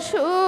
সুখ